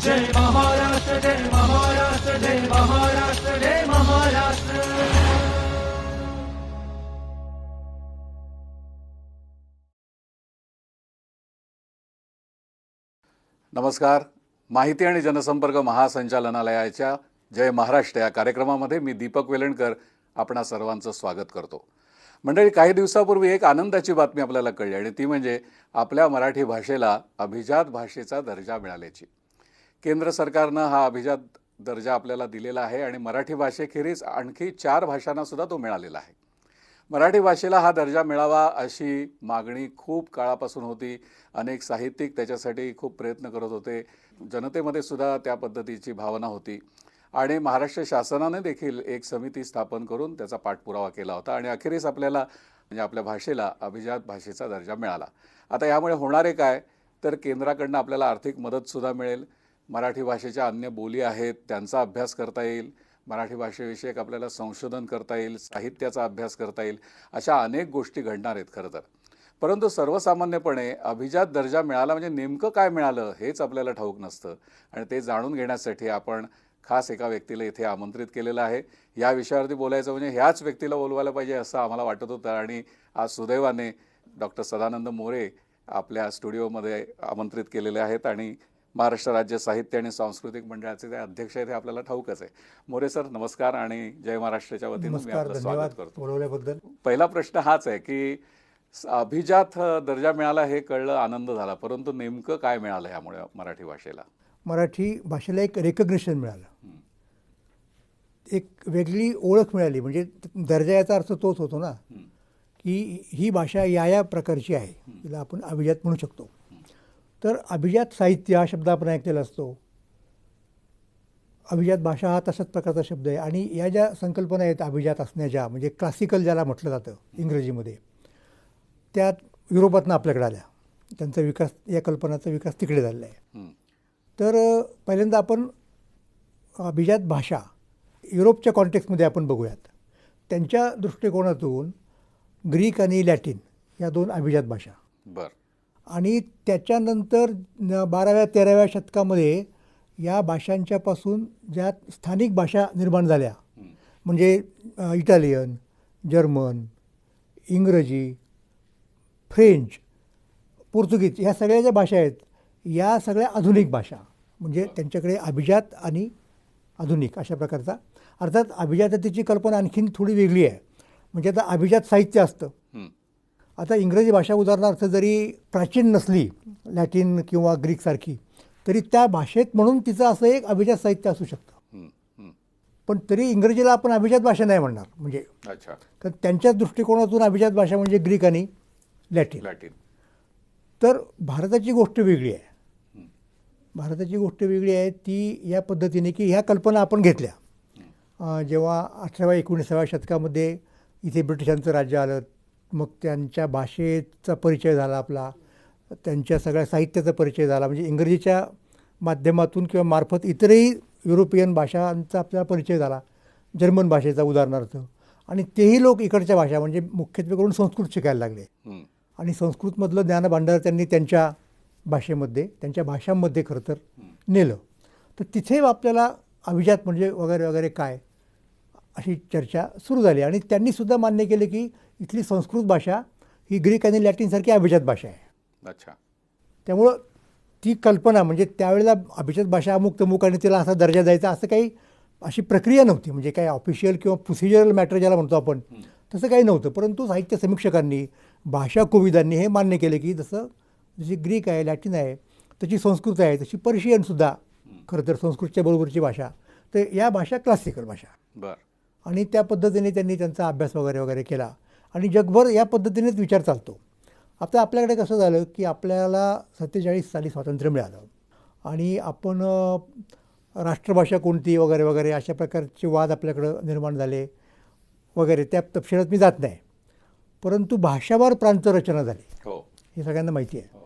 जय महाराष्ट्र जय महाराष्ट्र जय महाराष्ट्र जय महाराष्ट्र. नमस्कार. माहिती आणि जनसंपर्क महासंचालनालयाच्या जय महाराष्ट्र या कार्यक्रमामध्ये मी दीपक वेलणकर आपणा सर्वांचं स्वागत करतो. मंडळी काही दिवसापूर्वी एक आनंदाची बातमी आपल्याला कळली आणि ती म्हणजे आपल्या मराठी भाषेला अभिजात भाषेचा दर्जा मिळाल्याची. केंद्र सरकारनं हा अभिजात दर्जा आपल्याला दिलेला आहे आणि मराठी भाषेखेरीज आणखी चार भाषांना सुद्धा तो मिळालेला आहे. मराठी भाषेला हा दर्जा मिळावा अशी मागणी खूप काळापासून होती. अनेक साहित्यिक त्याच्यासाठी खूप प्रयत्न करत होते. जनतेमध्ये सुद्धा त्या पद्धतीची भावना होती. आणि महाराष्ट्र शासनाने देखील एक समिती स्थापन करून त्याचा पाठपुरावा केला होता आणि अखेरीस आपल्याला म्हणजे आपल्या भाषेला अभिजात भाषेचा दर्जा मिळाला. आता यामुळे होणारे काय? तर केंद्राकडनं आपल्याला आर्थिक मदतसुद्धा मिळेल. मराठी भाषेच्या अन्य बोली आहेत त्यांचा अभ्यास करता येईल. मराठी भाषेविषयक आपल्याला संशोधन करता येईल साहित्याचा अभ्यास करता येईल अशा अनेक गोष्टी घडणार आहेत खरं तर. परंतु सर्वसामान्यपणे अभिजात दर्जा मिळाला म्हणजे नेमकं काय मिळालं हेच आपल्याला ठाऊक नसतं. आणि ते जाणून घेण्यासाठी आपण खास एका व्यक्तीला इथे आमंत्रित केलेलं आहे. या विषयावरती बोलायचं म्हणजे ह्याच व्यक्तीला बोलवायला पाहिजे असं आम्हाला वाटत होतं. आणि आज सुदैवाने डॉक्टर सदानंद मोरे आपल्या स्टुडिओमध्ये आमंत्रित केलेले आहेत आणि महाराष्ट्र राज्य साहित्य आणि सांस्कृतिक मंडळाचे ते अध्यक्ष आहेत हे आपल्याला ठाऊकच आहे. मोरे सर नमस्कार आणि जय महाराष्ट्राच्या वतीनं मी आपलं स्वागत करतो. बोलवल्याबद्दल. पहिला प्रश्न हाच आहे की अभिजात दर्जा मिळाला हे कळलं आनंद झाला परंतु नेमकं काय मिळालं यामुळे मराठी भाषेला? मराठी भाषेला एक रेकग्निशन मिळालं. एक वेगळी ओळख मिळाली म्हणजे दर्जा याचा अर्थ तोच होतो ना की ही भाषा या या प्रकारची आहे तिला आपण अभिजात म्हणू शकतो. तर अभिजात साहित्य हा शब्द आपण ऐकलेला असतो. अभिजात भाषा हा तशाच प्रकारचा शब्द आहे. आणि या ज्या संकल्पना आहेत अभिजात असण्याच्या म्हणजे क्लासिकल ज्याला म्हटलं जातं इंग्रजीमध्ये त्या युरोपातनं आपल्याकडे आल्या. त्यांचा विकास या कल्पनाचा विकास तिकडे झालेला आहे. तर पहिल्यांदा आपण अभिजात भाषा युरोपच्या कॉन्टेक्स्टमध्ये आपण बघूयात. त्यांच्या दृष्टिकोनातून ग्रीक आणि लॅटिन या दोन अभिजात भाषा. बर. आणि त्याच्यानंतर बाराव्या तेराव्या शतकामध्ये या भाषांच्यापासून ज्या स्थानिक भाषा निर्माण झाल्या म्हणजे इटालियन जर्मन इंग्रजी फ्रेंच पोर्तुगीज ह्या सगळ्या ज्या भाषा आहेत या सगळ्या आधुनिक भाषा म्हणजे त्यांच्याकडे अभिजात आणि आधुनिक अशा प्रकारचा. अर्थात अभिजाततेची कल्पना आणखीन थोडी वेगळी आहे. म्हणजे आता अभिजात साहित्य असतं. आता इंग्रजी भाषा उदाहरणार्थ जरी प्राचीन नसली लॅटिन किंवा ग्रीकसारखी तरी त्या भाषेत म्हणून तिचं असं एक अभिजात साहित्य असू शकतं. पण तरी इंग्रजीला आपण अभिजात भाषा नाही म्हणणार म्हणजे अच्छा. तर त्यांच्या दृष्टिकोनातून अभिजात भाषा म्हणजे ग्रीक आणि लॅटिन. लॅटिन. तर भारताची गोष्ट वेगळी आहे. भारताची गोष्ट वेगळी आहे ती या पद्धतीने की ह्या कल्पना आपण घेतल्या. जेव्हा अठराव्या एकोणीसाव्या शतकामध्ये इथे ब्रिटिशांचं राज्य आलं मग त्यांच्या भाषेचा परिचय झाला आपला त्यांच्या सगळ्या साहित्याचा परिचय झाला. म्हणजे इंग्रजीच्या माध्यमातून किंवा मार्फत इतरही युरोपियन भाषांचा आपल्याला परिचय झाला जर्मन भाषेचा उदाहरणार्थ. आणि तेही लोक इकडच्या भाषा म्हणजे मुख्यत्वे करून संस्कृत शिकायला लागले. आणि संस्कृतमधलं ज्ञानभांडार त्यांनी त्यांच्या भाषेमध्ये त्यांच्या भाषांमध्ये खरं तर नेलं. तर तिथे आपल्याला अभिजात म्हणजे वगैरे वगैरे काय अशी चर्चा सुरू झाली. आणि त्यांनी सुद्धा मान्य केले की इथली संस्कृत भाषा ही ग्रीक आणि लॅटिनसारखी अभिजात भाषा आहे. अच्छा. त्यामुळं ती कल्पना म्हणजे त्यावेळेला अभिजात भाषा अमुक तमुक आणि तिला असा दर्जा द्यायचा असं काही अशी प्रक्रिया नव्हती. म्हणजे काही ऑफिशियल किंवा प्रोसिजरल मॅटर ज्याला म्हणतो आपण तसं काही नव्हतं. परंतु साहित्य समीक्षकांनी भाषा कोविदांनी हे मान्य केले की जसं जशी ग्रीक आहे लॅटिन आहे तशी संस्कृत आहे तशी पर्शियनसुद्धा खरं तर संस्कृतच्या बरोबरची भाषा तर या भाषा क्लासिकल भाषा. बर. आणि त्या पद्धतीने त्यांनी त्यांचा अभ्यास वगैरे वगैरे केला. आणि जगभर या पद्धतीनेच विचार चालतो. आता आपल्याकडे कसं झालं की आपल्याला सत्तेचाळीस साली स्वातंत्र्य मिळालं. आणि आपण राष्ट्रभाषा कोणती वगैरे वगैरे अशा प्रकारचे वाद आपल्याकडं निर्माण झाले वगैरे त्या तपशिलात मी जात नाही. परंतु भाषावार प्रांतरचना झाली. हो. हे सगळ्यांना माहिती आहे.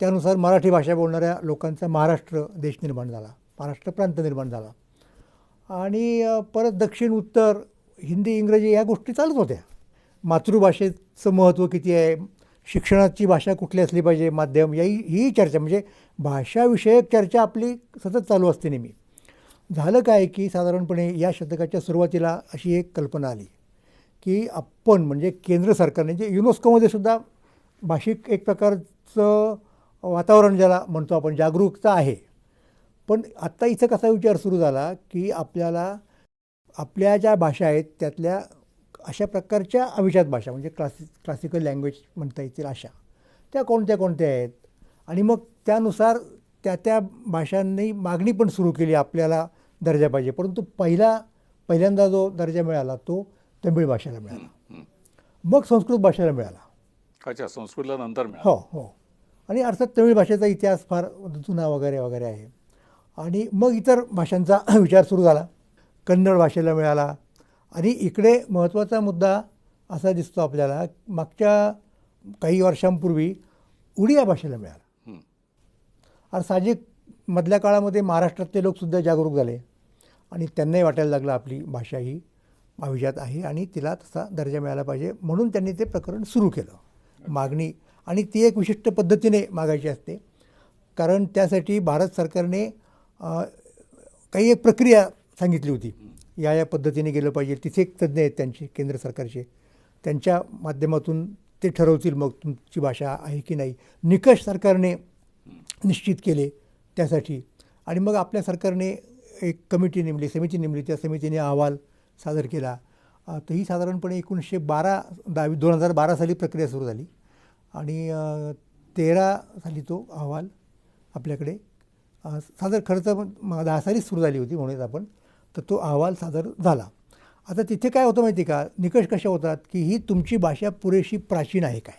त्यानुसार मराठी भाषा बोलणाऱ्या लोकांचा महाराष्ट्र देश निर्माण झाला. महाराष्ट्र प्रांत निर्माण झाला. आणि परत दक्षिण उत्तर हिंदी इंग्रजी ह्या गोष्टी चालूच होत्या. मातृभाषेचं महत्त्व किती आहे? शिक्षणाची भाषा कुठली असली पाहिजे? माध्यम याही ही चर्चा. म्हणजे भाषाविषयक चर्चा आपली सतत चालू असते नेहमी. झालं काय की साधारणपणे या शतकाच्या सुरुवातीला अशी एक कल्पना आली की आपण म्हणजे केंद्र सरकारने जे युनेस्कोमध्ये सुद्धा भाषिक एक प्रकारचं वातावरण ज्याला म्हणतो आपण जागरूकता आहे. पण आत्ता इथं कसा विचार सुरू झाला की आपल्याला आपल्या ज्या भाषा आहेत त्यातल्या अशा प्रकारच्या अभिजात भाषा म्हणजे क्लासिक क्लासिकल लँग्वेज म्हणता येतील अशा. त्या कोणत्या कोणत्या आहेत? आणि मग त्यानुसार त्या त्या भाषांनी मागणी पण सुरू केली आपल्याला दर्जा पाहिजे. परंतु पहिला पहिल्यांदा जो दर्जा मिळाला तो तमिळ भाषेला मिळाला. मग संस्कृत भाषेला मिळाला. अच्छा संस्कृतला नंतर हो हो. आणि अर्थात तमिळ भाषेचा इतिहास फार जुना वगैरे वगैरे आहे. आणि मग इतर भाषांचा विचार सुरू झाला. कन्नड भाषेला मिळाला. आणि इकडे महत्त्वाचा मुद्दा असा दिसतो आपल्याला मागच्या काही वर्षांपूर्वी उडिया भाषेला मिळाला. आणि साहजिक मधल्या काळामध्ये महाराष्ट्रातले लोकसुद्धा जागरूक झाले आणि त्यांनाही वाटायला लागलं आपली भाषा ही अभिजात आहे आणि तिला तसा दर्जा मिळाला पाहिजे म्हणून त्यांनी ते प्रकरण सुरू केलं. मागणी आणि ती एक विशिष्ट पद्धतीने मागायची असते. कारण त्यासाठी भारत सरकारने काही एक प्रक्रिया सांगितली होती. या या पद्धतीने गेलं पाहिजे. तिथे एक तज्ज्ञ आहेत त्यांचे केंद्र सरकारचे. त्यांच्या माध्यमातून ते ठरवतील मग तुमची भाषा आहे की नाही. निकष सरकारने निश्चित केले त्यासाठी. आणि मग आपल्या सरकारने एक कमिटी नेमली समिती नेमली. त्या समितीने अहवाल सादर केला. तर ही साधारणपणे एकोणीसशे बारा दहावी दोन हजार बारा साली प्रक्रिया सुरू झाली. आणि तेरा साली तो अहवाल आपल्याकडे सादर खरं तर दहा सालीच सुरू झाली होती म्हणून आपण. तर तो अहवाल सादर झाला. आता तिथे काय होतं माहिती का? निकष कशा होतात की ही तुमची भाषा पुरेशी प्राचीन आहे काय?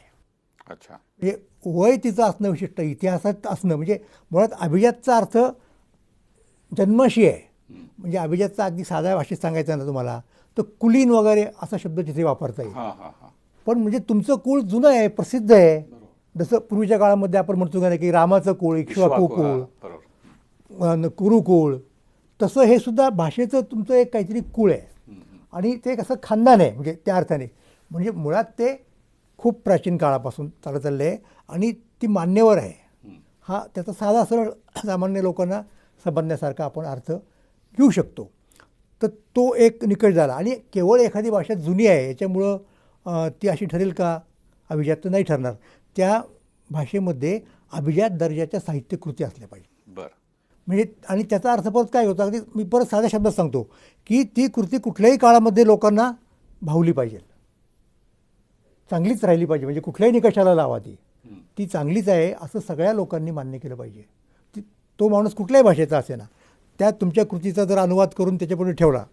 अच्छा. म्हणजे वय तिचं असणं विशिष्ट इतिहासात असणं म्हणजे मुळात अभिजातचा अर्थ जन्मशी आहे. म्हणजे अभिजातचा अगदी साध्या भाषेत सांगायचं ना तुम्हाला तर कुलीन वगैरे असा शब्द तिथे वापरता येईल. पण म्हणजे तुमचं कुळ जुनं आहे प्रसिद्ध आहे. जसं पूर्वीच्या काळामध्ये आपण म्हणतो का नाही की रामाचं कुळ इक्ष्वाकू कुळ कुरुकुळ तसं हे सुद्धा भाषेचं तुमचं एक काहीतरी कुळ आहे. आणि ते कसं खानदान आहे म्हणजे त्या अर्थाने. म्हणजे मुळात ते खूप प्राचीन काळापासून चालत चाललं आहे आणि ती मान्यवर आहे. हा त्याचा साधा सरळ सामान्य लोकांना समजण्यासारखा आपण अर्थ घेऊ शकतो. तर तो एक निकष झाला. आणि केवळ एखादी भाषा जुनी आहे याच्यामुळं ती अशी ठरेल का? अभिजात तर नाही ठरणार. त्या भाषेमध्ये अभिजात दर्जाच्या साहित्यकृती असल्या पाहिजे. म्हणजे आणि त्याचा अर्थ परत काय होता अगदी मी परत साध्या शब्दात सांगतो की ती कृती कुठल्याही काळामध्ये लोकांना भावली पाहिजे. चांगलीच राहिली पाहिजे म्हणजे कुठल्याही निकषाला लावा ती. ती चांगलीच आहे असं सगळ्या लोकांनी मान्य केलं पाहिजे. ती तो माणूस कुठल्याही भाषेचा असे ना त्या तुमच्या कृतीचा जर अनुवाद करून त्याच्यापुढे ठेवला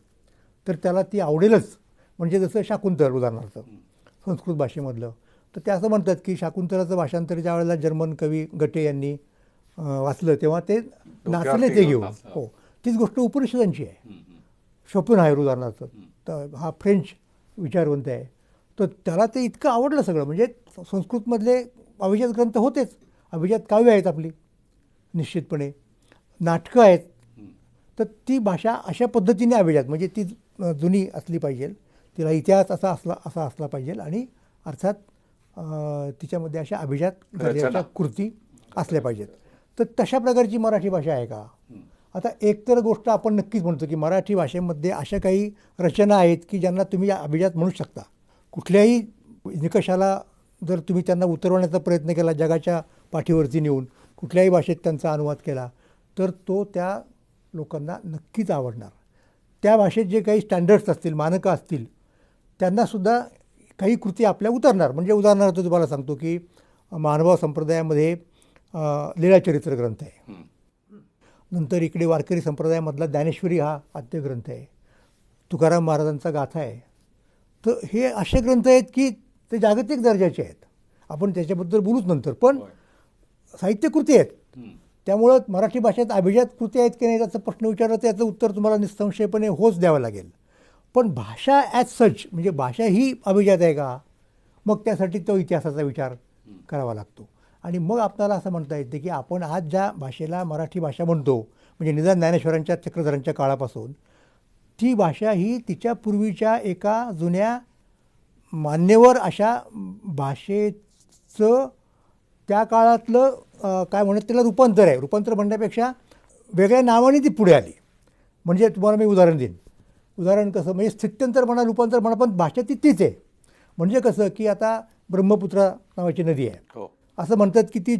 तर त्याला ती आवडेलच. म्हणजे जसं शाकुंतल उदाहरणार्थ संस्कृत भाषेमधलं. तर ते असं म्हणतात की शाकुंतलाचं भाषांतर ज्या वेळेला जर्मन कवी गटे यांनी वाचलं तेव्हा ते नाचले ते घेऊन. हो. तीच गोष्ट उपनिषदांची आहे. शोपन आहे उदाहरणार्थ तर हा फ्रेंच विचारवंत आहे. तर त्याला ते इतकं आवडलं सगळं. म्हणजे संस्कृतमधले अभिजात ग्रंथ होतेच. अभिजात काव्य आहेत आपली निश्चितपणे. नाटकं आहेत. तर ती भाषा अशा पद्धतीने अभिजात म्हणजे ती जुनी असली पाहिजे. तिला इतिहास असा असला असा असला पाहिजे. आणि अर्थात तिच्यामध्ये अशा अभिजात. कृती असल्या पाहिजेत. तर तशा प्रकारची मराठी भाषा आहे का? आता एक तर गोष्ट आपण नक्कीच म्हणतो की मराठी भाषेमध्ये अशा काही रचना आहेत की ज्यांना तुम्ही अभिजात म्हणू शकता. कुठल्याही निकषाला जर तुम्ही त्यांना उतरवण्याचा प्रयत्न केला जगाच्या पाठीवरती नेऊन कुठल्याही भाषेत त्यांचा अनुवाद केला तर तो त्या लोकांना नक्कीच आवडणार. त्या भाषेत जे काही स्टँडर्ड्स असतील मानकं असतील त्यांनासुद्धा काही कृती आपल्या उतरणार. म्हणजे उदाहरणार्थ तुम्हाला सांगतो की मानव संप्रदायामध्ये लीळाचरित्र ग्रंथ आहे. हं. नंतर इकडे वारकरी संप्रदायामधला ज्ञानेश्वरी हा आद्य ग्रंथ आहे. तुकाराम महाराजांचा गाथा आहे. तर हे असे ग्रंथ आहेत की ते जागतिक दर्जाचे आहेत. आपण त्याच्याबद्दल बोलूच नंतर पण. साहित्यकृती आहेत. हं. त्यामुळं मराठी भाषेत अभिजात कृती आहेत की नाही त्याचा प्रश्न विचारला तर याचं उत्तर तुम्हाला निसंशयपणे होच द्यावं लागेल. पण भाषा ॲज सच म्हणजे भाषा ही अभिजात आहे का? मग त्यासाठी तो इतिहासाचा विचार करावा लागतो. आणि मग आपल्याला असं म्हणता येते की आपण आज ज्या भाषेला मराठी भाषा म्हणतो म्हणजे निदान ज्ञानेश्वरांच्या चक्रधरांच्या काळापासून ती भाषा ही तिच्या पूर्वीच्या एका जुन्या मान्यवर अशा भाषेचं त्या काळातलं काय म्हणत त्याला रूपांतर आहे. रूपांतर म्हणण्यापेक्षा वेगळ्या नावाने ती पुढे आली. म्हणजे तुम्हाला मी उदाहरण देईन. उदाहरण कसं म्हणजे स्थित्यंतर म्हणा रूपांतर म्हणा पण भाषा ती तीच आहे. म्हणजे कसं की आता ब्रह्मपुत्रा नावाची नदी आहे. हो. असं म्हणतात की ती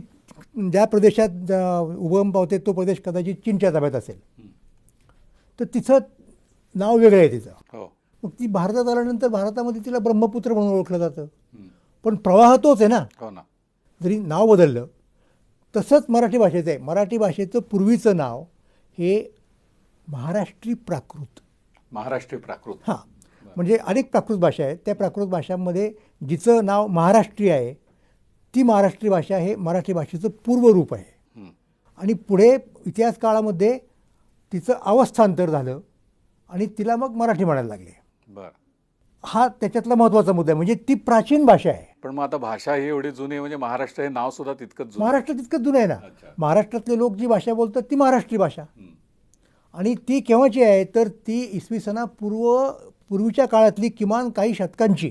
ज्या प्रदेशात उगम पावते तो प्रदेश कदाचित चीनच्या ताब्यात असेल. तर तिचं नाव वेगळं आहे तिचं. हो. मग ती भारतात आल्यानंतर भारतामध्ये तिला ब्रह्मपुत्र म्हणून ओळखलं जातं. पण प्रवाह तोच आहे ना. हो ना. जरी नाव बदललं तसंच मराठी भाषेचं आहे. मराठी भाषेचं पूर्वीचं नाव हे महाराष्ट्री प्राकृत. महाराष्ट्रीय प्राकृत. हां. म्हणजे अनेक प्राकृत भाषा आहेत. त्या प्राकृत भाषांमध्ये जिचं नाव महाराष्ट्रीय आहे ती महाराष्ट्री भाषा हे मराठी भाषेचं पूर्वरूप आहे. आणि पुढे इतिहास काळामध्ये तिचं अवस्थांतर झालं आणि तिला मग मराठी म्हणायला लागले. बर. हा त्याच्यातला महत्त्वाचा मुद्दा आहे. म्हणजे ती प्राचीन भाषा आहे. पण मग आता भाषा ही एवढी जुनी आहे म्हणजे महाराष्ट्र हे नाव सुद्धा तितकंच जुनं महाराष्ट्र तितकं जुनं आहे ना. महाराष्ट्रातले लोक जी भाषा बोलतात ती महाराष्ट्री भाषा. आणि ती केव्हाची आहे तर ती इसवी सणा पूर्व पूर्वीच्या काळातली किमान काही शतकांची.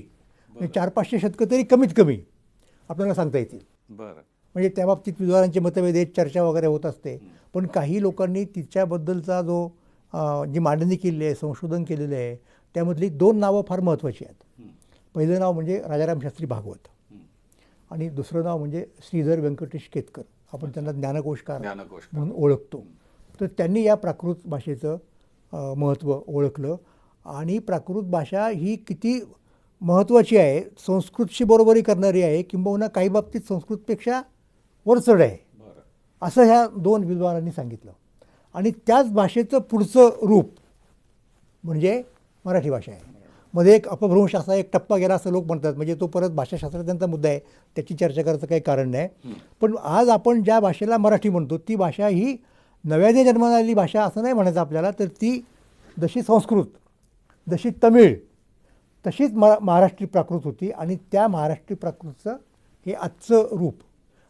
चार पाचशे शतकं तरी कमीत कमी. आपल्याला सांगता येतील. बरं. म्हणजे त्या बाबतीत विद्वानांचे मतभेद आहेत चर्चा वगैरे होत असते. पण काही लोकांनी तिच्याबद्दलचा जो जी मांडणी केलेली आहे संशोधन केलेलं आहे त्यामधली दोन नावं फार महत्त्वाची आहेत. पहिलं नाव म्हणजे राजाराम शास्त्री भागवत. आणि दुसरं नाव म्हणजे श्रीधर व्यंकटेश केतकर. आपण त्यांना ज्ञानकोशकार ज्ञानकोश म्हणून ओळखतो. तर त्यांनी या प्राकृत भाषेचं महत्त्व ओळखलं. आणि प्राकृत भाषा ही किती महत्त्वाची आहे. संस्कृतशी बरोबरी करणारी आहे. किंबहुना काही बाबतीत संस्कृतपेक्षा वरचढ आहे. असं ह्या दोन विद्वानांनी सांगितलं. आणि त्याच भाषेचं पुढचं रूप म्हणजे मराठी भाषा आहे. मध्ये एक अपभ्रंश असा एक टप्पा गेला असं लोक म्हणतात. म्हणजे तो परत भाषाशास्त्रज्ञांचा मुद्दा आहे. त्याची चर्चा करायचं काही कारण नाही. पण आज आपण ज्या भाषेला मराठी म्हणतो ती भाषा ही नव्याने जन्माला आलेली भाषा असं नाही म्हणायचं आपल्याला तर ती जशी संस्कृत जशी तमिळ तशीच म महाराष्ट्री प्राकृत होती आणि त्या महाराष्ट्री प्राकृतचं हे आजचं रूप.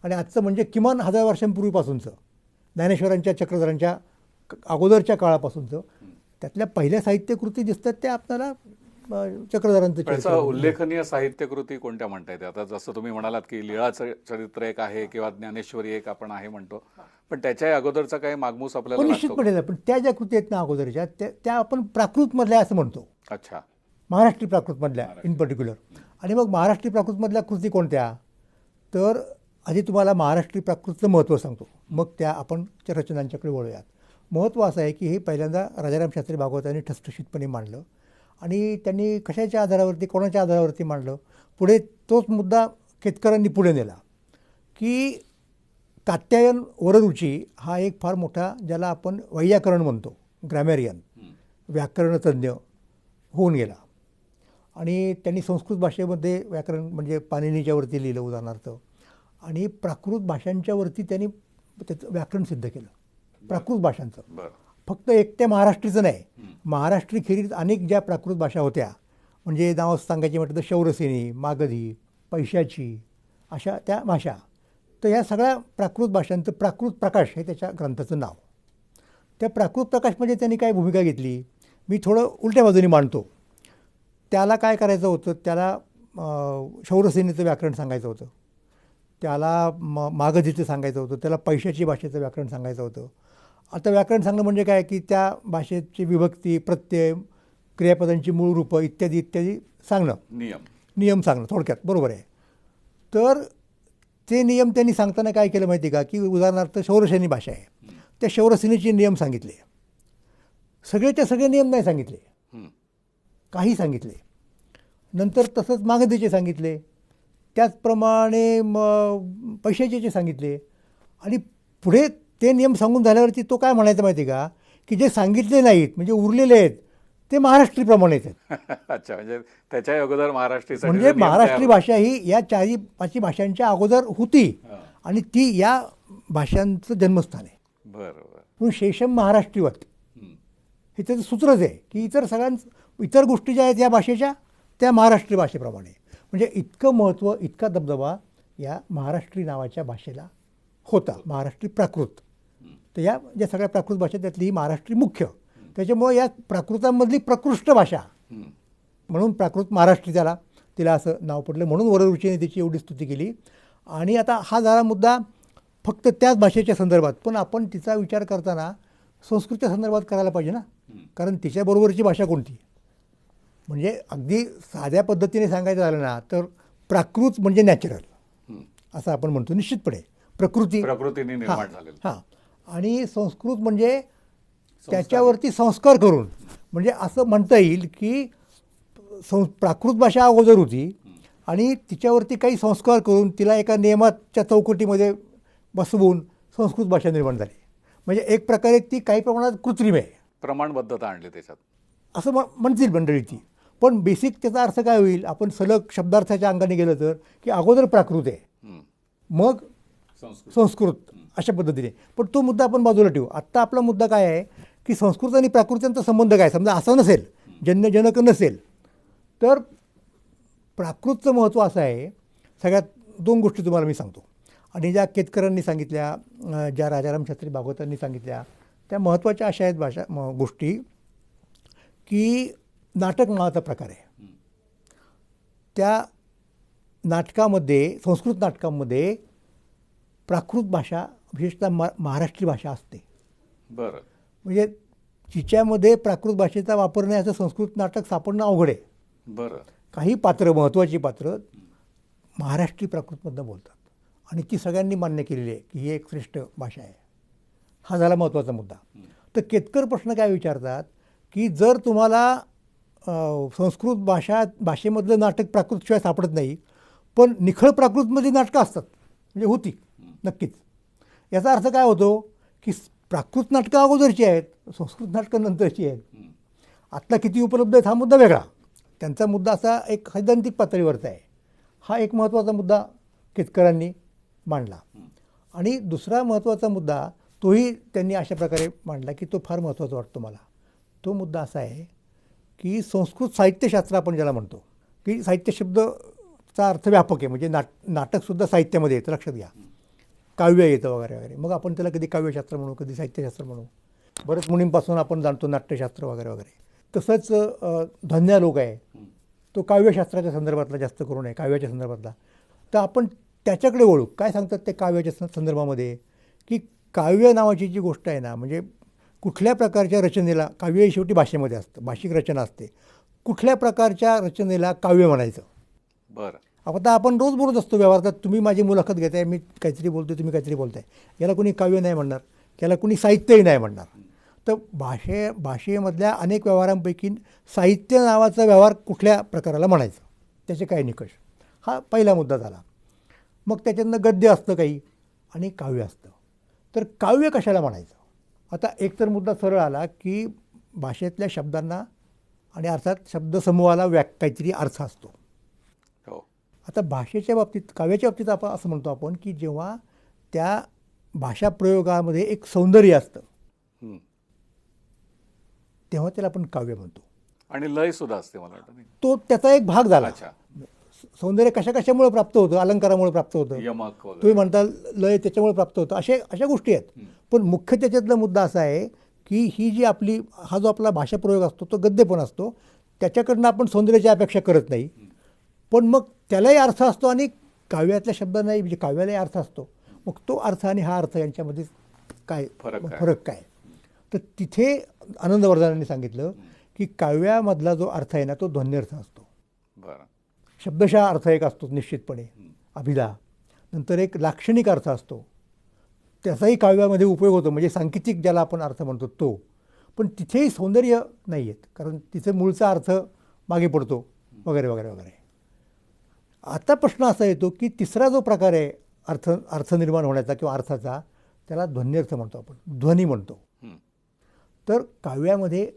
आणि आजचं म्हणजे किमान हजार वर्षांपूर्वीपासूनचं. ज्ञानेश्वरांच्या चक्रधरांच्या अगोदरच्या काळापासूनचं. त्यातल्या पहिल्या साहित्यकृती दिसतात त्या आपल्याला चक्रधरांचं उल्लेखनीय साहित्यकृती कोणत्या म्हणता येते? आता जसं तुम्ही म्हणालात की लीळाचं चरित्र एक आहे किंवा ज्ञानेश्वरी एक आपण आहे म्हणतो. पण त्याच्याही अगोदरचा काही मागमूस आपल्याला? निश्चितपणे. पण त्या ज्या कृती आहेत ना अगोदरच्या त्या त्या आपण प्राकृतमधल्या असं म्हणतो. अच्छा. महाराष्ट्री प्राकृतमधल्या इन पर्टिक्युलर आणि मग महाराष्ट्री प्राकृतमधल्या कृती कोणत्या? तर आधी तुम्हाला महाराष्ट्री प्राकृतचं महत्त्व सांगतो. मग त्या आपण रचनांच्याकडे वळूयात. महत्त्व असं आहे की हे पहिल्यांदा राजाराम शास्त्री भागवतांनी ठसठशीतपणे मांडलं. आणि त्यांनी कशाच्या आधारावरती कोणाच्या आधारावरती मांडलं? पुढे तोच मुद्दा केतकरांनी पुढे नेला. की कात्यायन वररुची हा एक फार मोठा ज्याला आपण वैयाकरण म्हणतो ग्रॅमेरियन. व्याकरणतज्ञ होऊन गेला. आणि त्यांनी संस्कृत भाषेमध्ये व्याकरण म्हणजे पाणिनीच्या वरती लिहिलं उदाहरणार्थ. आणि प्राकृत भाषांच्यावरती त्यांनी त्याचं व्याकरण सिद्ध केलं. प्राकृत भाषांचं. फक्त एकट्या महाराष्ट्रीचं नाही. महाराष्ट्री खेरीज अनेक ज्या प्राकृत भाषा होत्या म्हणजे नाव सांगायची म्हटलं तर शौरसेनी मागधी पैशाची अशा त्या भाषा. तर या सगळ्या प्राकृत भाषांचं प्राकृत प्रकाश हे त्याच्या ग्रंथाचं नाव. त्या प्राकृत प्रकाशमध्ये त्यांनी काय भूमिका घेतली? मी थोडं उलट्या बाजूनी मांडतो. त्याला काय करायचं होतं? त्याला शौरसेनीचं व्याकरण सांगायचं होतं. त्याला म मागधीचं सांगायचं होतं. त्याला पैशाची भाषेचं व्याकरण सांगायचं होतं. आता व्याकरण सांगणं म्हणजे काय? की त्या भाषेची विभक्ती प्रत्यय क्रियापदांची मूळ रूपं इत्यादी इत्यादी सांगणं. नियम. नियम सांगणं थोडक्यात. बरोबर आहे. तर ते नियम त्यांनी सांगताना काय केलं माहिती का? की उदाहरणार्थ शौरसेनी भाषा आहे. त्या शौरसेनीचे नियम सांगितले. सगळेच्या सगळे नियम नाही सांगितले. काही सांगितले. नंतर तसंच मागधीचे सांगितले. त्याचप्रमाणे म पैशाचे सांगितले. आणि पुढे ते नियम सांगून झाल्यावरती तो काय म्हणायचं माहिती आहे का? की जे सांगितले नाहीत म्हणजे उरलेले आहेत ते महाराष्ट्रीप्रमाणे आहेत. अच्छा म्हणजे त्याच्याही अगोदर म्हणजे जे नियम महाराष्ट्री भाषा ही या चारी पाचही भाषांच्या अगोदर होती. आणि ती या भाषांचं जन्मस्थान आहे. बरं बरं पण शेषम महाराष्ट्रीवत. हे त्याचं सूत्रच आहे की इतर सगळ्यां इतर गोष्टी ज्या आहेत या भाषेच्या त्या महाराष्ट्रीय भाषेप्रमाणे. म्हणजे इतकं महत्त्व इतका दबदबा या महाराष्ट्री नावाच्या भाषेला होता. महाराष्ट्री प्राकृत. तर या ज्या सगळ्या प्राकृत भाषा त्यातली ही महाराष्ट्री मुख्य. त्याच्यामुळे या प्राकृतांमधली प्रकृष्ट भाषा. म्हणून प्राकृत महाराष्ट्री त्याला तिला असं नाव पडलं. म्हणून वररुचीने तिची एवढी स्तुती केली. आणि आता हा झाला मुद्दा फक्त त्याच भाषेच्या संदर्भात. पण आपण तिचा विचार करताना संस्कृतच्या संदर्भात करायला पाहिजे ना. कारण तिच्याबरोबरची भाषा कोणती? म्हणजे अगदी साध्या पद्धतीने सांगायचं झालं ना तर प्राकृत म्हणजे नॅचरल. असं आपण म्हणतो निश्चितपणे. प्रकृती. प्रकृतीने निर्माण झालेलं. हां. आणि संस्कृत म्हणजे त्याच्यावरती संस्कार करून. म्हणजे असं म्हणता येईल की सं प्राकृत भाषा अगोदर होती आणि तिच्यावरती काही संस्कार करून तिला एका नियमाच्या चौकटीमध्ये बसवून संस्कृत भाषा निर्माण झाली. म्हणजे एक प्रकारे ती काही प्रमाणात कृत्रिम आहे. प्रमाणबद्धता आणली त्याच्यात. असं म्ह- म्हणतील मंडळी ती. पण बेसिक त्याचा अर्थ काय होईल? आपण सलग शब्दार्थाच्या अंगाने गेलं तर की अगोदर प्राकृत आहे. मग संस्कृत. संस्कृत अशा पद्धतीने. पण तो मुद्दा आपण बाजूला ठेवू. आत्ता आपला मुद्दा काय आहे? की संस्कृत आणि प्राकृतांचा संबंध काय? समजा असा नसेल जन्य जनक नसेल तर प्राकृतचं महत्त्व असं आहे सगळ्यात दोन गोष्टी तुम्हाला मी सांगतो. आणि ज्या केतकरांनी सांगितल्या ज्या राजाराम शास्त्री भागवतांनी सांगितल्या त्या महत्त्वाच्या अशा आहेत भाषा म- गोष्टी की नाटक नावाचा प्रकार आहे. त्या नाटकामध्ये संस्कृत नाटकामध्ये प्राकृत भाषा विशेषतः मा महाराष्ट्री भाषा असते. बरं. म्हणजे तिच्यामध्ये प्राकृत भाषेचा वापर नाही असं संस्कृत नाटक सापडणं अवघड आहे. बरं. काही पात्र महत्त्वाची पात्र महाराष्ट्री प्राकृतमधनं बोलतात. आणि ती सगळ्यांनी मान्य केलेली आहे की ही एक श्रेष्ठ भाषा आहे. हा झाला महत्त्वाचा मुद्दा. तर केतकर प्रश्न काय विचारतात की जर तुम्हाला संस्कृत भाषा भाषेमधलं नाटक प्राकृतशिवाय सापडत नाही. पण निखळ प्राकृतमध्ये नाटकं असतात. म्हणजे होती. नक्कीच. याचा अर्थ काय होतो की प्राकृत नाटकं अगोदरची आहेत संस्कृत नाटकं नंतरची आहेत. आत्ता किती उपलब्ध आहेत हा मुद्दा वेगळा. त्यांचा मुद्दा असा एक सैद्धांतिक पातळीवरचा आहे. हा एक महत्त्वाचा मुद्दा केतकरांनी मांडला. आणि दुसरा महत्त्वाचा मुद्दा तोही त्यांनी अशा प्रकारे मांडला की तो फार महत्त्वाचा वाटतो मला. तो मुद्दा असा आहे की संस्कृत साहित्यशास्त्र आपण ज्याला म्हणतो की साहित्य शब्दचा अर्थ व्यापक आहे म्हणजे नाट नाटकसुद्धा साहित्यामध्ये येतं लक्षात घ्या. काव्य येतं वगैरे वगैरे. मग आपण त्याला कधी काव्यशास्त्र म्हणू कधी साहित्यशास्त्र म्हणू. बरंच मुनींपासून आपण जाणतो नाट्यशास्त्र वगैरे वगैरे. तसंच धन्या लोक आहे तो काव्यशास्त्राच्या संदर्भातला जास्त करून आहे काव्याच्या संदर्भातला. तर आपण त्याच्याकडे ओळख काय सांगतात ते काव्याच्या संदर्भामध्ये? की काव्य नावाची जी गोष्ट आहे ना म्हणजे कुठल्या प्रकारच्या रचनेला काव्य शेवटी भाषेमध्ये असतं भाषिक रचना असते. कुठल्या प्रकारच्या रचनेला काव्य म्हणायचं? बरं. आता आपण रोज बोलत असतो व्यवहारात तुम्ही माझी मुलाखत घेताय मी काहीतरी बोलतो तुम्ही काहीतरी बोलताय. याला कोणी काव्य नाही म्हणणार त्याला कोणी साहित्यही नाही म्हणणार. तर भाषे भाषेमधल्या अनेक व्यवहारांपैकी साहित्य नावाचा व्यवहार कुठल्या प्रकाराला म्हणायचं? त्याचे काय निकष? हा पहिला मुद्दा झाला. मग त्याच्यातनं गद्य असतं काही आणि काव्य असतं. तर काव्य कशाला म्हणायचं? आता एक तर मुद्दा सरळ आला की भाषेतल्या शब्दांना आणि अर्थात शब्दसमूहाला व्याक काहीतरी अर्थ असतो. हो. आता भाषेच्या बाबतीत काव्याच्या बाबतीत आपण असं म्हणतो आपण की जेव्हा त्या भाषा प्रयोगामध्ये एक सौंदर्य असतं. तेव्हा त्याला आपण काव्य म्हणतो. आणि लय सुद्धा असते मला वाटतं तो त्याचा एक भाग झाला. सौंदर्य कशा कशामुळे प्राप्त होतं? अलंकारामुळे प्राप्त होतं? तुम्ही म्हणता लय त्याच्यामुळे प्राप्त होतं. असे अशा गोष्टी आहेत. पण मुख्य त्याच्यातला मुद्दा असा आहे की ही जी आपली हा जो आपला भाषा प्रयोग असतो तो गद्य पण असतो. त्याच्याकडनं आपण सौंदर्याची अपेक्षा करत नाही. पण मग त्यालाही अर्थ असतो आणि काव्यातल्या शब्दांनाही म्हणजे काव्यालाही अर्थ असतो. मग तो अर्थ आणि हा अर्थ यांच्यामध्ये काय फरक काय? फरक काय? तर तिथे आनंदवर्धनांनी सांगितलं की काव्यामधला जो अर्थ आहे ना तो ध्वन्यर्थ असतो. बरं. शब्दशः अर्थ एक असतो निश्चितपणे. अभिधा नंतर एक लाक्षणिक अर्थ असतो. त्याचाही काव्यामध्ये उपयोग होतो. म्हणजे सांकेतिक ज्याला आपण अर्थ म्हणतो तो. पण तिथेही सौंदर्य नाही आहेत कारण तिथे मूळचा अर्थ मागे पडतो. वगैरे वगैरे वगैरे. आता प्रश्न असा येतो की तिसरा जो प्रकार आहे अर्थ अर्थ निर्माण होण्याचा किंवा अर्थाचा त्याला ध्वन्यर्थ म्हणतो आपण. ध्वनी म्हणतो. तर काव्यामध्ये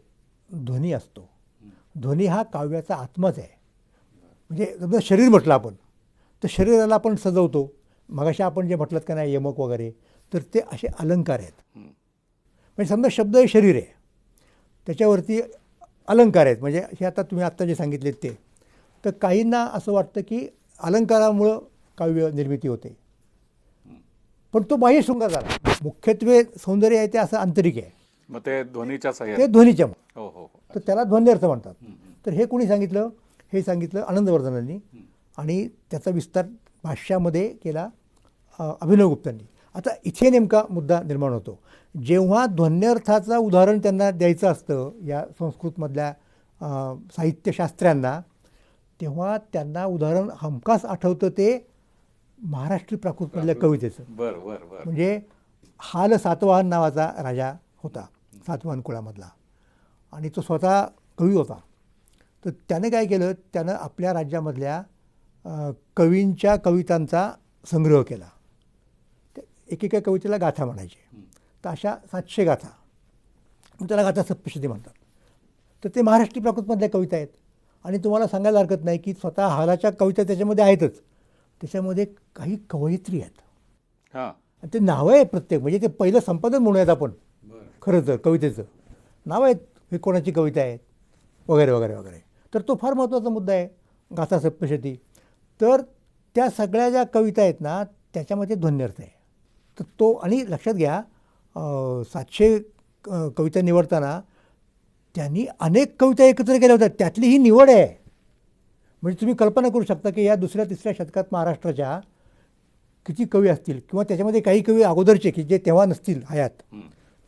ध्वनी असतो. ध्वनी हा काव्याचा आत्माच आहे. म्हणजे समजा शरीर म्हटलं आपण. तर शरीराला आपण सजवतो. मगाशी आपण जे म्हटलं का नाही यमक वगैरे तर ते असे अलंकार आहेत. म्हणजे समजा शब्द हे शरीर आहे. त्याच्यावरती अलंकार आहेत. म्हणजे हे आता तुम्ही आत्ता जे सांगितलेत ते. तर काहींना असं वाटतं की अलंकारामुळं काव्य निर्मिती होते. पण तो बाह्य शृंगार झाला. मुख्यत्वे सौंदर्य आहे ते असं आंतरिक आहे. मग ते ध्वनीच्या ते ध्वनीच्या हो हो हो. तर त्याला ध्वन्यर्थ म्हणतात. तर हे कोणी सांगितलं? हे सांगितलं आनंदवर्धनांनी. आणि त्याचा विस्तार भाष्यामध्ये केला अभिनव गुप्तांनी. आता इथे नेमका मुद्दा निर्माण होतो. जेव्हा ध्वन्यर्थाचं उदाहरण त्यांना द्यायचं असतं या संस्कृतमधल्या साहित्यशास्त्र्यांना तेव्हा त्यांना उदाहरण हमखास आठवतं ते महाराष्ट्री प्राकृतमधल्या कवितेचं. बर बर बर. म्हणजे हाल सातवाहन नावाचा राजा होता सातवाहन कुळामधला. आणि तो स्वतः कवी होता. तर त्याने काय केलं त्यानं आपल्या राज्यामधल्या कवींच्या कवितांचा संग्रह केला. एकेका कवितेला गाथा म्हणायचे. तर अशा सातशे गाथा. त्याला गाथा सप्तशती म्हणतात. तर ते महाराष्ट्री प्राकृतमधल्या कविता आहेत. आणि तुम्हाला सांगायला हरकत नाही की स्वतः हालाच्या कविता त्याच्यामध्ये आहेतच. त्याच्यामध्ये काही कवयित्री आहेत. हां. आणि ते नावं आहे प्रत्येक. म्हणजे ते पहिलं संपादन म्हणूयात आपण. खरं तर कवितेचं. नाव आहेत. हे कोणाची कविता आहेत? वगैरे वगैरे वगैरे. तर तो फार महत्त्वाचा मुद्दा आहे. गाथा सप्तशती. तर त्या सगळ्या ज्या कविता आहेत ना त्याच्यामध्ये ध्वन्यर्थ आहे. तर तो आणि लक्षात घ्या सातशे कविता निवडताना त्यांनी अनेक कविता एकत्र केल्या होत्या. त्यातली ही निवड आहे. म्हणजे तुम्ही कल्पना करू शकता की या दुसऱ्या तिसऱ्या शतकात महाराष्ट्राच्या किती कवी असतील? किंवा त्याच्यामध्ये काही कवी अगोदरचे की जे तेव्हा नसतील हयात?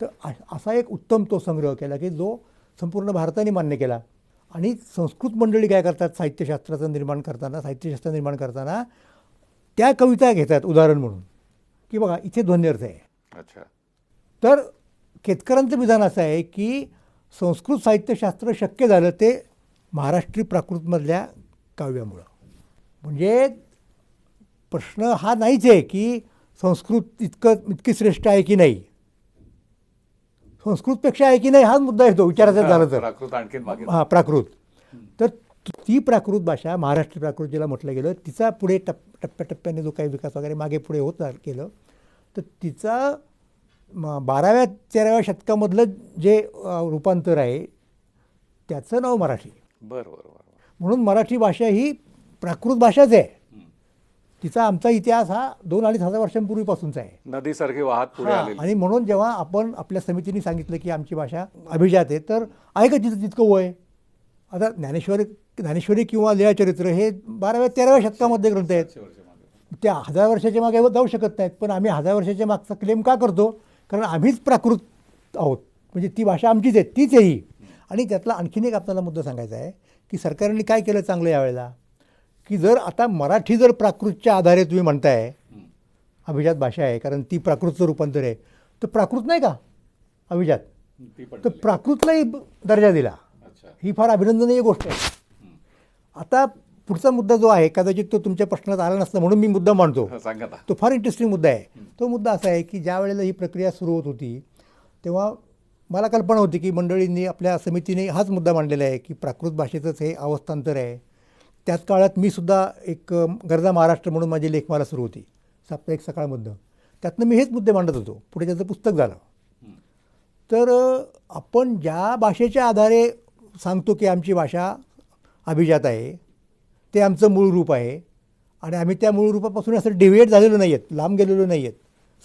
तर असा एक उत्तम तो संग्रह केला की जो संपूर्ण भारताने मान्य केला. आणि संस्कृत मंडळी काय करतात? साहित्यशास्त्राचं निर्माण करताना साहित्यशास्त्र निर्माण करताना त्या कविता घेतात उदाहरण म्हणून. की बघा इथे ध्वन्यर्थ आहे. अच्छा. तर केतकरांचं विधान असं आहे की संस्कृत साहित्यशास्त्र शक्य झालं ते महाराष्ट्री प्राकृतमधल्या काव्यामुळं. म्हणजे प्रश्न हा नाहीच आहे की संस्कृत इतकं इतकी श्रेष्ठ आहे की नाही. संस्कृतपेक्षा आहे की नाही हाच मुद्दा येतो विचारायचा झालं तर. प्राकृत हां प्राकृत. तर ती प्राकृत भाषा महाराष्ट्र प्राकृत जिला म्हटलं गेलं तिचा पुढे टप टप्प्याटप्प्याने जो काही विकास वगैरे मागे पुढे होत केलं तर तिचा म- बाराव्या तेराव्या शतकामधलं जे रूपांतर आहे त्याचं नाव मराठी. बर बर. म्हणून मराठी भाषा ही प्राकृत भाषाच आहे. तिचा आमचा इतिहास हा दोन अडीच हजार वर्षांपूर्वीपासूनचा आहे. नदीसारखी वाहत पुढे आणि म्हणून जेव्हा आपण आपल्या समितीने सांगितलं की आमची भाषा अभिजात आहे तर आहे का तिथं तितकं वय. आता ज्ञानेश्वरी ज्ञानेश्वरी किंवा लीळाचरित्र हे बाराव्या तेराव्या शतकामध्ये ग्रंथ आहेत. त्या हजार वर्षाच्या मागे जाऊ शकत नाहीत. पण आम्ही हजार वर्षाच्या मागचा क्लेम का करतो? कारण आम्हीच प्राकृत आहोत. म्हणजे ती भाषा आमचीच आहे तीच आहे ही. आणि त्यातला आणखीन एक आपल्याला मुद्दा सांगायचा आहे की सरकारने काय केलं चांगलं यावेळेला की जर आता मराठी जर प्राकृतच्या आधारे तुम्ही म्हणताय अभिजात भाषा आहे कारण ती प्राकृतचं रूपांतर आहे तर प्राकृत नाही का? अभिजात. तर प्राकृतलाही दर्जा दिला. ही फार अभिनंदनीय गोष्ट आहे. आता पुढचा मुद्दा जो आहे कदाचित तो तुमच्या प्रश्नात आला नसता म्हणून मी मुद्दा मांडतो. तो फार इंटरेस्टिंग मुद्दा आहे. तो मुद्दा असा आहे की ज्या वेळेला ही प्रक्रिया सुरू होत होती तेव्हा मला कल्पना होती की मंडळींनी आपल्या समितीने हाच मुद्दा मांडलेला आहे की प्राकृत भाषेचंच हे अवस्थांतर आहे. त्याच काळात मी सुद्धा एक गरजा महाराष्ट्र म्हणून माझी लेखमाला सुरू होती साप्ताहिक सकाळमधनं. त्यातनं मी हेच मुद्दे मांडत होतो. पुढे त्याचं पुस्तक झालं. तर आपण ज्या भाषेच्या आधारे सांगतो की आमची भाषा अभिजात आहे ते आमचं मूळ रूप आहे. आणि आम्ही त्या मूळ रूपापासून असं डिव्हिएट झालेलो नाही आहेत लांब गेलेलो नाही आहेत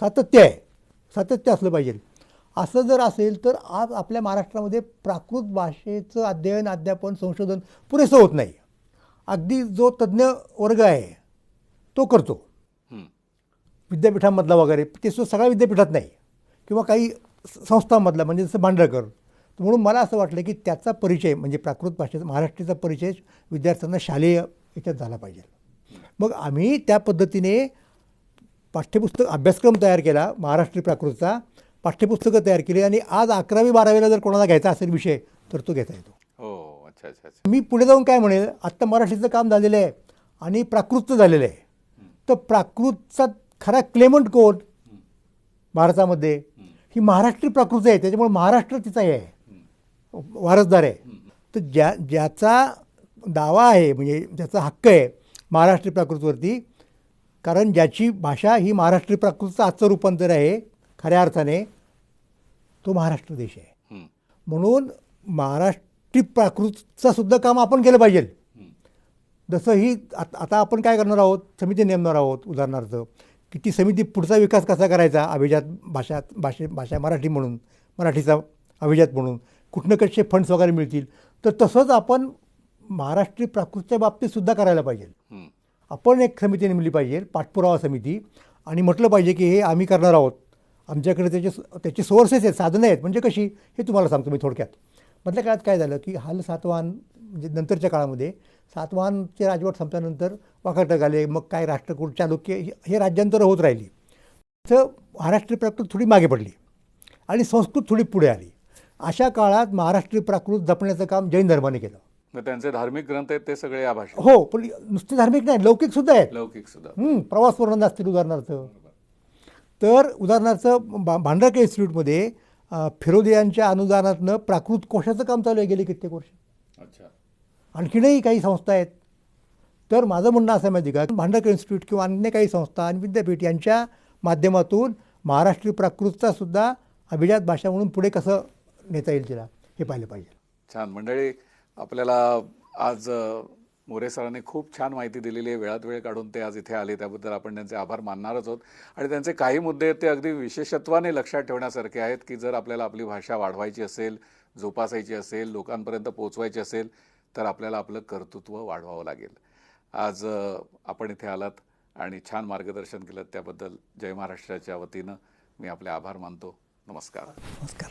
सातत्य आहे. सातत्य असलं पाहिजे. असं जर असेल तर आज आपल्या महाराष्ट्रामध्ये प्राकृत भाषेचं अध्ययन अध्यापन संशोधन पुरेसं होत नाही. अगदी जो तज्ज्ञ वर्ग आहे तो करतो. विद्यापीठामधला वगैरे ते सुद्धा सगळ्या विद्यापीठात नाही. किंवा काही संस्थांमधला म्हणजे जसं भांडळकर तर म्हणून मला असं वाटलं की त्याचा परिचय म्हणजे प्राकृत भाषेचा महाराष्ट्रीचा परिचय विद्यार्थ्यांना शालेय याच्यात झाला पाहिजे. मग आम्ही त्या पद्धतीने पाठ्यपुस्तक अभ्यासक्रम तयार केला महाराष्ट्री प्राकृतचा. पाठ्यपुस्तकं तयार केली आणि आज अकरावी बारावीला जर कोणाला घ्यायचा असेल विषय तर तो घेता येतो. हो अच्छा अच्छा मी पुढे जाऊन काय म्हणेल आत्ता मराठीचं काम झालेलं आहे आणि प्राकृतचं झालेलं आहे. तर प्राकृतचा खरा क्लेमंट कोण? भारतामध्ये. ही महाराष्ट्री प्राकृत आहे त्याच्यामुळे महाराष्ट्र तिचा हे आहे. वारसदार आहे. तर ज्या ज्याचा दावा आहे म्हणजे ज्याचा हक्क आहे महाराष्ट्री प्राकृतवरती कारण ज्याची भाषा ही महाराष्ट्री प्राकृतचं आजचं रूपांतर आहे खऱ्या अर्थाने तो महाराष्ट्र देश आहे. म्हणून महाराष्ट्री प्राकृतचं सुद्धा काम आपण केलं पाहिजे. जसं ही आत- आता आपण काय करणार आहोत समिती नेमणार आहोत उदाहरणार्थ की ती समिती पुढचा विकास कसा करायचा अभिजात भाषा भाषे भाषा मराठी म्हणून मराठीचा अभिजात म्हणून कुठनं कसे फंड्स वगैरे मिळतील. तर तसंच आपण महाराष्ट्री प्राकृतच्या बाबतीत सुद्धा करायला पाहिजे. आपण एक समिती नेमली पाहिजे पाठपुरावा समिती. आणि म्हटलं पाहिजे की हे आम्ही करणार आहोत. आमच्याकडे त्याचे त्याचे सोर्सेस आहेत साधनं आहेत. म्हणजे कशी? हे तुम्हाला सांगतो मी थोडक्यात. मधल्या काळात काय झालं की हाल सातवाहन म्हणजे नंतरच्या काळामध्ये सातवाहनचे राजवट संपल्यानंतर वाकाटक आले मग काय राष्ट्रकूट चालुक्य हे- राज्यांतरं होत राहिली. तर महाराष्ट्र प्राकृत थोडी मागे पडली. आणि संस्कृत थोडी पुढे आली. अशा काळात महाराष्ट्रीय प्राकृत जपण्याचं काम जैन धर्माने केलं. मग त्यांचे धार्मिक ग्रंथ आहेत ते सगळे या भाषेत. हो पण नुसते धार्मिक नाही लौकिक सुद्धा आहेत. लौकिक सुद्धा. हं, प्रवास वर्णन असतील उदाहरणार्थ. तर उदाहरणार्थ भा- भांडारकर इन्स्टिट्यूटमध्ये अं, फिरोदियांच्या अनुदानातनं प्राकृत कोशाचं काम चालू आहे गेले कित्येक वर्ष. अच्छा. आणखीनही काही संस्था आहेत. तर माझं म्हणणं असं आहे माहिती का? भांडारकर इन्स्टिट्यूट किंवा अन्य काही संस्था आणि विद्यापीठ यांच्या माध्यमातून महाराष्ट्रीय प्राकृतचा सुद्धा अभिजात भाषा म्हणून पुढे कसं नेता येईल तिला हे पाहिलं पाहिजे. छान. मंडळी आपल्याला आज मोरे सरांनी खूप छान माहिती दिलेली आहे. वेळात वेळ काढून ते आज इथे आले. त्याबद्दल आपण त्यांचे आभार मानणारच आहोत. आणि त्यांचे काही मुद्दे आहेत ते अगदी विशेषत्वाने लक्षात ठेवण्यासारखे आहेत की जर आपल्याला आपली भाषा वाढवायची असेल जोपासायची असेल लोकांपर्यंत पोहोचवायची असेल तर आपल्याला आपलं कर्तृत्व वाढवावं लागेल. आज आपण इथे आलात आणि छान मार्गदर्शन केलं त्याबद्दल जय महाराष्ट्राच्या वतीनं मी आपले आभार मानतो. नमस्कार. नमस्कार.